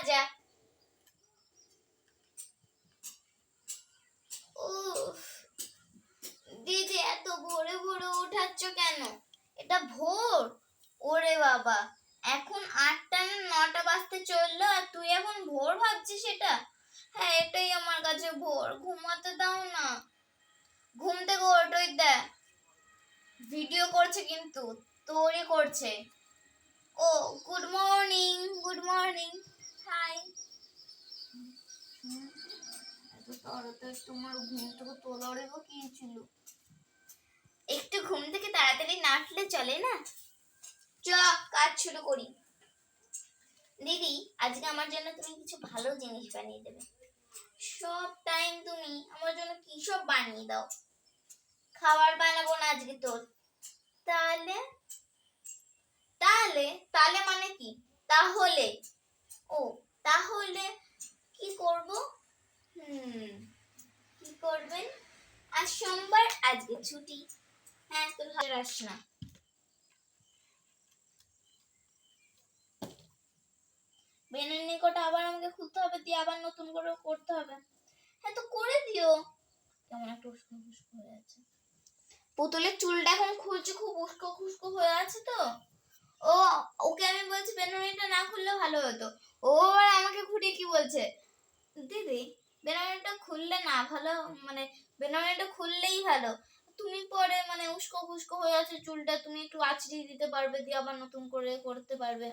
মাজা দিদি এত ভোরে ভোরে উঠাচ্ছ কেন? এটা ভোর? ওরে বাবা, এখন আটটা না নটা বাজতে চলল আর তুই এখন ভোর ভাবছিস এটা? হ্যাঁ এটাই আমার কাছে ভোর, ঘুমাতে দাও না। ঘুম থেকে ওঠোই দে ভিডিও করছে কিন্তু, তোরই করছে। ও good morning good morning hi এত তাড়াতাড়ি তোমার ঘুম থেকে তোলারে কি ছিল? একটু ঘুম থেকে তাড়াতাড়ি নাটলে চলে না? চ কাজ শুরু করি। দিদি আজকে আমার জন্য তুমি কিছু ভালো জিনিস বানিয়ে দেবে। সব টাইম তুমি আমার জন্য কি সব বানিয়ে দাও? খাবার বানাবো না আজকে তোর। তাহলে? তাহলে? তাহলে মানে কি? তাহলে? ও তাহলে কি করব? হুম, কি করবেন? আজ সোমবার, আজকে ছুটি। হ্যাঁ তোর হাজার আস না। নিকট আবার আমাকে খুলতে হবে, দিয়ে আবার নতুন করে করতে হবে। হ্যাঁ তো করে দিও। কেমন একটা উস্কো খুস্কো হয়ে আছে। পুতুলের চুলটা এখন খুলছে, খুব উস্কো খুস্কো হয়ে আছে তো। ও, ওকে আমি বলছি বেনুনিটা না খুললে ভালো হতো। ও আবার আমাকে ঘুরিয়ে কি বলছে? দিদি বেনুনিটা খুললে না ভালো? মানে বেনুনিটা খুললেই ভালো। তুমি পরে মানে উস্কো খুস্কো হয়ে আছে চুলটা, তুমি একটু আঁচড়িয়ে দিতে পারবে, দিয়ে আবার নতুন করে করতে পারবে।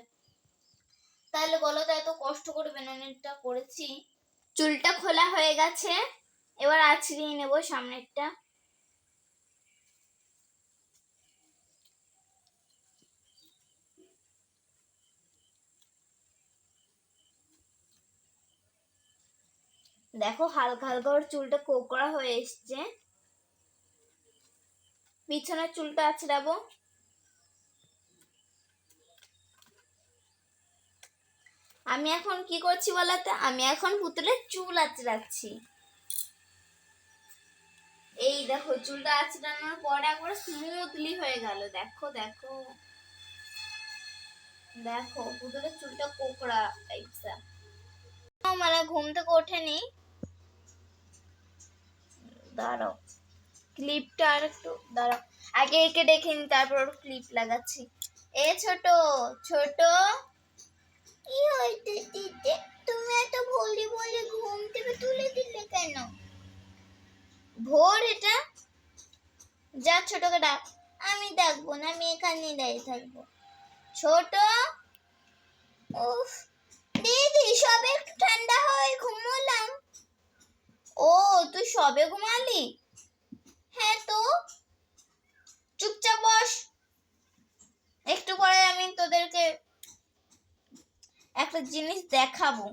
তাহলে বলো তো, এত কষ্ট করে বেনুনিটা করেছি। চুলটা খোলা হয়ে গেছে, এবার আঁচড়িয়ে নেব সামনেরটা। দেখো হালকা হালকা ওর চুলটা কোকড়া হয়ে এসছে। পিছনের চুলটা আছড়াবো আমি এখন কি করছি বলতে? আমি এখন পুতুলের চুল আঁচড়াচ্ছি। এই দেখো চুলটা আঁচড়ানোর পর একবার স্মুথলি হয়ে গেল। দেখো দেখো। দেখো পুতুলের চুলটা কোকড়া টাইপসা মানে ঘুম থেকে ওঠেনি। দাঁড়াও। ক্লিপটা আর একটু দাঁড়াও। আগে একে দেখে নি তারপর ক্লিপ লাগাচ্ছি। এ ছোট ছোট। কি তুমি এত ভোলি ভোলি ঘুম থেকে তুলে দিলে কেন? ভোর এটা? যা ছোটকে ডাক। আমি ডাকবো না আমি এখানেই দাঁড়িয়ে থাকব। ছোট উফ দিদি সবে একটু ঠান্ডা হয় ঘুমোলাম ও সবে ঘুমালি? হ্যাঁ তো। চুপচাপ বস। একটু পরে আমি তোদেরকে একটা জিনিস দেখাবো।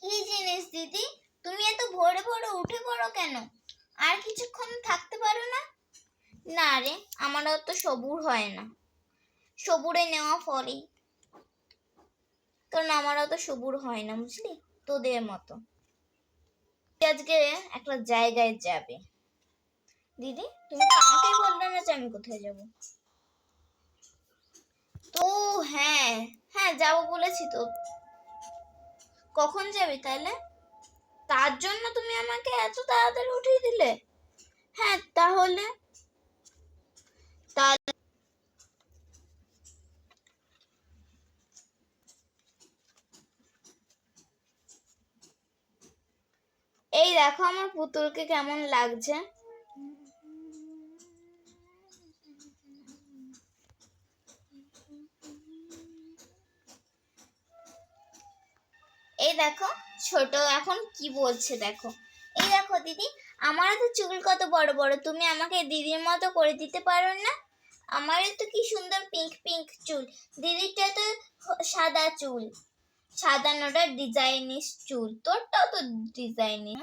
কি জিনিস দিদি? তুমি এত ভোরে ভোরে উঠে পড়ো কেন? আর কিছুক্ষণ থাকতে পারো না? না রে, আমার অত সবুর হয় না। সবুরে নেওয়া ফলেই। কারণ আমার অত সবুর হয় না, বুঝলি? তোদের মতো। আজকে একটা জায়গায় যাবে। দিদি, তুমি তো আমাকেই বললে না যে আমি কোথায় যাব। তো হ্যাঁ হ্যাঁ যাব বলেছি তো। কখন যাবে তাহলে? তার জন্য তুমি আমাকে এত তাড়াতাড়ি উঠিয়ে দিলে? হ্যাঁ তাহলে এই দেখো আমার পুতুলকে কেমন লাগছে। এই দেখো, ছোট এখন কি বলছে দেখো। এই দেখো দিদি, আমারও তো চুল কত বড় বড়, তুমি আমাকে দিদির মতো করে দিতে পারো না? আমারও তো কি সুন্দর পিঙ্ক পিঙ্ক চুল, দিদিরটা তো সাদা চুল। সাদানোটা ডিজাইনিস চুল, তোরটাও তো ডিজাইনি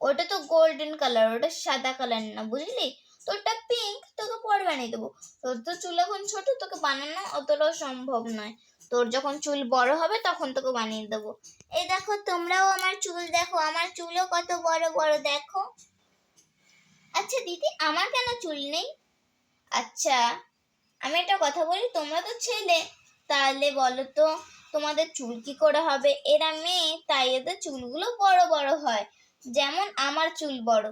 ওটা তো গোল্ডেন কালার ওটা সাদা কালার না, বুঝলি? তোরটা পিঙ্ক তোকে পরে বানিয়ে দেবো। তোর তো চুল এখন ছোট, তোকে বানানো অতটাও সম্ভব নয়। তোর যখন চুল বড় হবে, তখন তোকে বানিয়ে দেবো। এই দেখো, তোমরাও আমার চুল দেখো, আমার চুলও কত বড় বড়, দেখো। আচ্ছা দিদি, আমার কেন চুল নেই? আচ্ছা আমি একটা কথা বলি, তোমরা তো ছেলে, তাহলে বলো তো, তোমাদের চুল কি করে হবে? এরা মেয়ে, তাই এদের চুলগুলো বড় বড় হয়। যেমন আমার চুল বড়।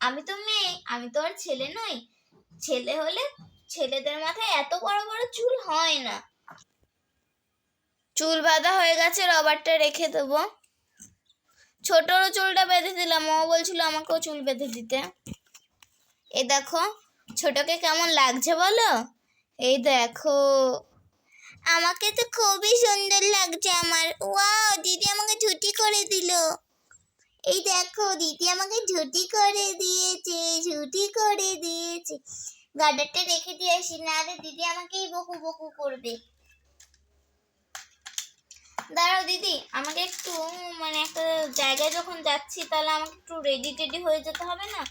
আমি তো মেয়ে, আমি তো আর ছেলে নই। ছেলে হলে ছেলেদের মাথায় এত বড় বড় চুল হয় না। চুল বাঁধা হয়ে গেছে, রবারটা রেখে দেবো। ছোটরও চুলটা বেঁধে দিলাম ও বলছিল আমাকেও চুল বেঁধে দিতে। এ দেখো, ছোটকে কেমন লাগছে বলো? এই দেখো। আমাকে তো খুবই সুন্দর লাগছে আমার। ওয়াও, দিদি আমাকে ছুটি করে দিল। এই দেখো, দিদি আমাকে ঝুটি করে দিয়েছে, ঝুটি করে দিয়েছে। গার্ডারটা রেখে দিয়ে আসি, নাহলে দিদি আমাকেই বকু বকু করবে। দাঁড়াও দিদি, আমাকে একটু মানে একটা জায়গায় যখন যাচ্ছি, তাহলে আমাকে একটু রেডি টেডি হয়ে যেতে হবে না?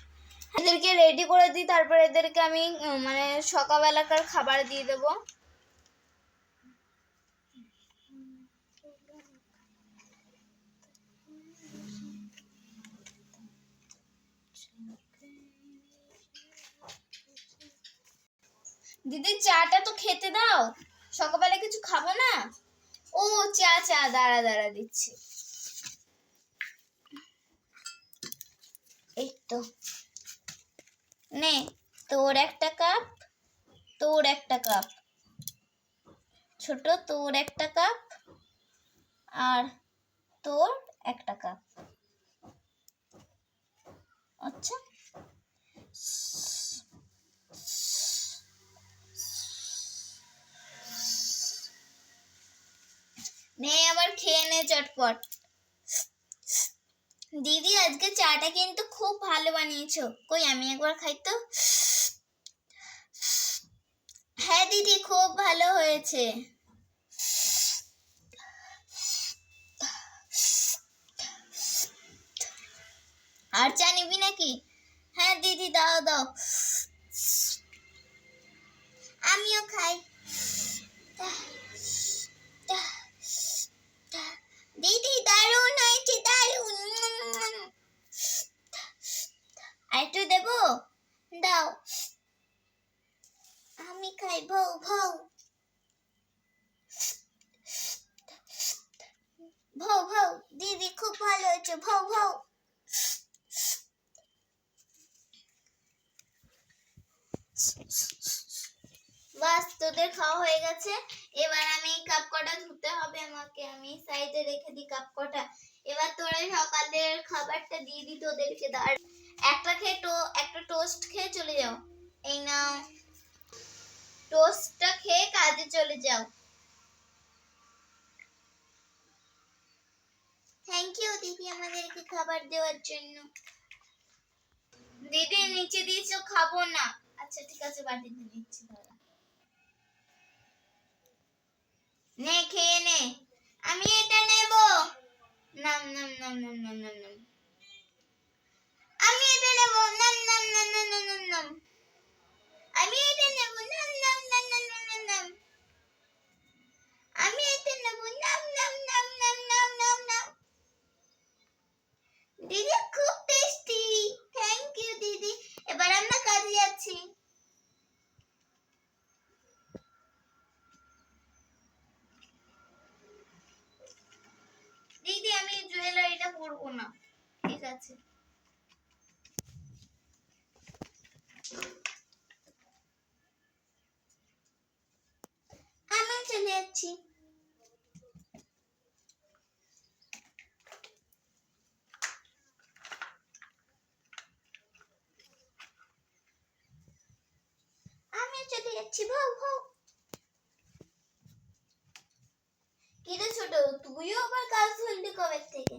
এদেরকে রেডি করে দিই, তারপর এদেরকে আমি মানে সকালবেলাকার খাবার দিয়ে দেবো। দিদি, চাটা তো খেতে দাও। সকালবেলা কিছু খাব না? ও, চা চা, দাঁড়া দাঁড়া, দিচ্ছি। এই তো। নে, তোর একটা কাপ, তোর একটা কাপ। ছোট, তোর একটা কাপ, আর তোর একটা কাপ আচ্ছা নে আবার খেয়ে চটপট দিদি, আজকে চাটা কিন্তু খুব ভালো বানিয়েছো। কই, আমি একবার খাই তো। হ্যাঁ দিদি, খুব ভালো হয়েছে। আর চা নিবি নাকি? হ্যাঁ দিদি, দাও দাও। আমিও খাই দিদি দারুণ হয়েছে দারুণ আর একটু দেবো দাও আমি খাই ভৌ ভৌ ভৌ তোদের খাওয়া হয়ে গেছে। এবার আমি কাপ কটা ধুতে হবে আমাকে। আমি সাইডে রেখে দিই কাপ কটা এবার তোরা সকালের খাবারটা দিয়ে দিই তোদেরকে। দাঁড় একটা খেয়ে টো একটা টোস্ট খেয়ে চলে যাও। এই নাও। টোস্টটা খেয়ে কাজে চলে যাও। থ্যাংক ইউ দিদি আমাদেরকে খাবার দেওয়ার জন্য। দিদি নিচে দিয়েছ খাব না। আচ্ছা ঠিক আছে বাটিতে দিচ্ছি দাঁড়া। নে খেয়ে নে। আমি এটা নেব। নাম নাম নাম নাম নাম নাম নাম আমি এটা নেব নাম নাম নাম নাম নাম নাম নাম আমি এটা নেব নাম নাম নাম নাম নাম নাম নাম আমি এটা নেব নাম নাম নাম নাম নাম নাম নাম দিদি খুব টেস্টি থ্যাংক ইউ দিদি এবার আমরা কাজে যাচ্ছি দিদি আমি জুয়েলারিটা পরবো না ঠিক আছে আমি চলে যাচ্ছি। আমি চলে যাচ্ছি ভাও কিরে ছোট, তুইও আবার কাজ ধরলি কবে থেকে?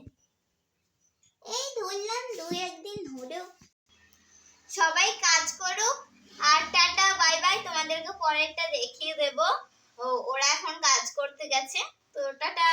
এই ধরলাম দুই, একদিন ধরেও। সবাই কাজ করো, আর টাটা, বাই বাই। তোমাদেরকে পরেরটা দেখিয়ে দেব। ও ওরা এখন কাজ করতে গেছে। তো টাটা!